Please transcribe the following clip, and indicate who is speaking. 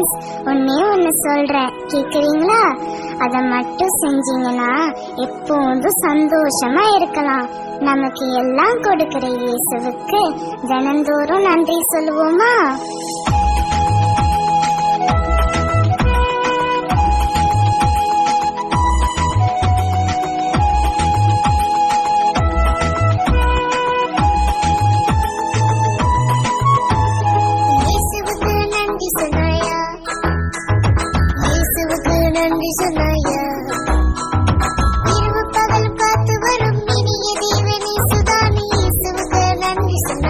Speaker 1: Please ஒன்னே ஒன்னு சொல்றேன். கேக்குறீங்களா? அத மட்டும் செஞ்சீங்கன்னா எப்போதும் சந்தோஷமா இருக்கலாம். நமக்கு எல்லாம் கொடுக்கிற இயேசுவுக்கு தினந்தோறும் நன்றி சொல்லுவோமா? என்று சொன்னாயா இரவு பகல் காத்து வரும் இனிய தேவனே சுதானி நன்றி சொன்ன